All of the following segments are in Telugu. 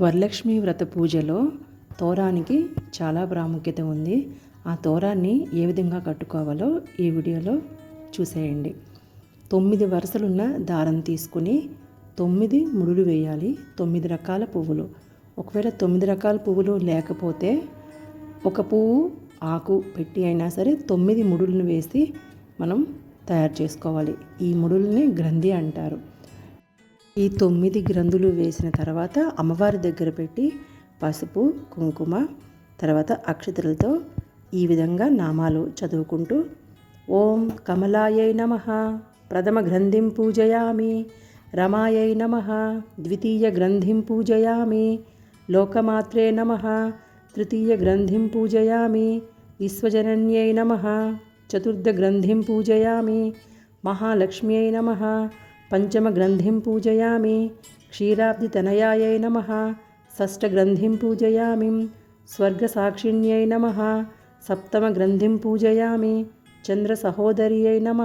వరలక్ష్మి వ్రత పూజలో తోరానికి చాలా ప్రాముఖ్యత ఉంది. ఆ తోరాన్ని ఏ విధంగా కట్టుకోవాలో ఈ వీడియోలో చూసేయండి. తొమ్మిది వరుసలున్న దారం తీసుకుని తొమ్మిది ముడులు వేయాలి. తొమ్మిది రకాల పువ్వులు. ఒకవేళ తొమ్మిది రకాల పువ్వులు లేకపోతే ఒక పువ్వు ఆకు పెట్టి అయినా సరే తొమ్మిది ముడులను వేసి మనం తయారు చేసుకోవాలి. ఈ ముడుల్ని గ్రంథి అంటారు. ఈ తొమ్మిది గ్రంథులు వేసిన తర్వాత అమ్మవారి దగ్గర పెట్టి పసుపు కుంకుమ తర్వాత అక్షతలతో ఈ విధంగా నామాలు చదువుకుంటూ ఓం కమలాయై నమ. ప్రథమ గ్రంథిం పూజయామి. రమాయై నమ. ద్వితీయ గ్రంథిం పూజయామి. లోకమాత్రే నమ. తృతీయ గ్రంథిం పూజయామి. విశ్వజనన్యై నమ. చతుర్థ గ్రంథిం పూజయామి. మహాలక్ష్మ్యై నమ. పంచమగ్రంథిం పూజయామి. క్షీరాబ్దితనయాయై నమ. షష్ఠగ్రంథిం పూజయామి. స్వర్గసాక్షిణ్యై నమ. సప్తమగ్రంథిం పూజయామి. చంద్రసహోదర్యై నమ.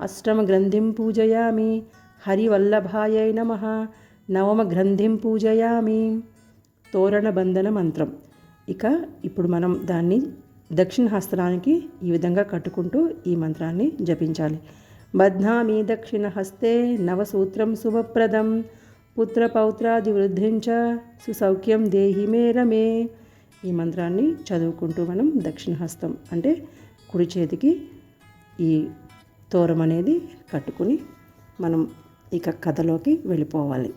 అష్టమగ్రంథిం పూజయామి. హరివల్లభాయై నమ. నవమగ్రంథిం పూజయామి. తోరణబంధన మంత్రం. ఇక ఇప్పుడు మనం దాన్ని దక్షిణ హస్తనానికి ఈ విధంగా కట్టుకుంటూ ఈ మంత్రాన్ని జపించాలి. బధ్నామి దక్షిణ హస్తే నవసూత్రం శుభప్రదం పుత్రపౌత్రాది వృద్ధించ సుసౌఖ్యం దేహి మే రమే ఈ మంత్రాన్ని చదువుకుంటూ మనం దక్షిణ హస్తం అంటే కుడి చేతికి ఈ తోరం అనేది కట్టుకుని మనం ఇక కథలోకి వెళ్ళిపోవాలి.